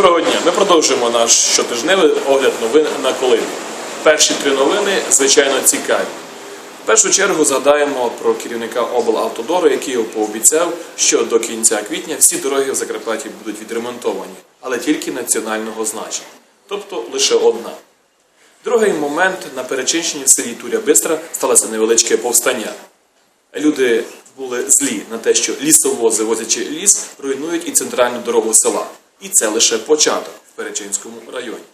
Доброго дня. Ми продовжуємо наш щотижневий огляд новин на Колимі. Перші три новини, звичайно, цікаві. В першу чергу згадаємо про керівника облавтодору, який пообіцяв, що до кінця квітня всі дороги в Закарпатті будуть відремонтовані, але тільки національного значення. Тобто лише одна. Другий момент на Перечинщині в селі Туря Бистра сталося невеличке повстання. Люди були злі на те, що лісовози, возячи ліс, руйнують і центральну дорогу села. І це лише початок в Перечинському районі.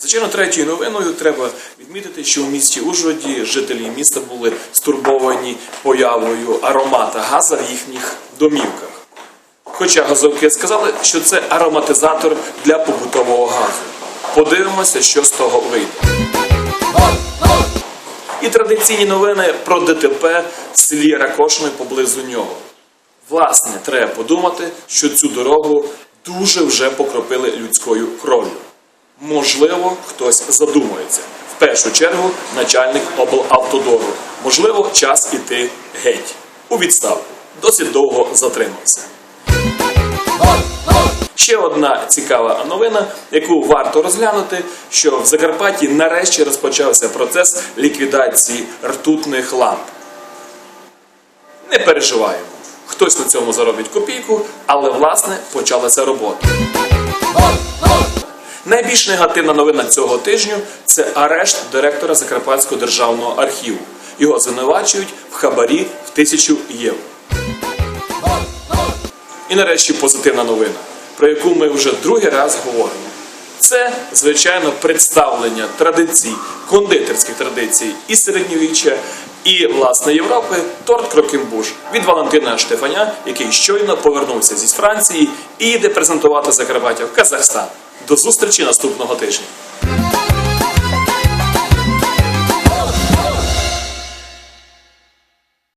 Звичайно, третьою новиною треба відмітити, що у місті Ужгороді жителі міста були стурбовані появою аромата газа в їхніх домівках. Хоча газовики сказали, що це ароматизатор для побутового газу. Подивимося, що з того вийде. І традиційні новини про ДТП в селі Ракошине поблизу нього. Власне, треба подумати, що цю дорогу дуже вже покропили людською кров'ю. Можливо, хтось задумається. В першу чергу начальник облавтодору. Можливо, час іти геть. У відставку. Досить довго затримався. Ще одна цікава новина, яку варто розглянути, що в Закарпатті нарешті розпочався процес ліквідації ртутних ламп. Не переживаємо. Хтось на цьому заробить копійку, але власне почалася робота. Найбільш негативна новина цього тижню це арешт директора Закарпатського державного архіву. Його звинувачують в хабарі в тисячу євро. І нарешті позитивна новина, про яку ми вже другий раз говоримо. Це, звичайно, представлення традицій, кондитерських традицій і середньовіччя, і власне Європи торт Крокембуш від Валентина Штефаня, який щойно повернувся зі Франції і йде презентувати Закарпаття в Казахстан. До зустрічі наступного тижня.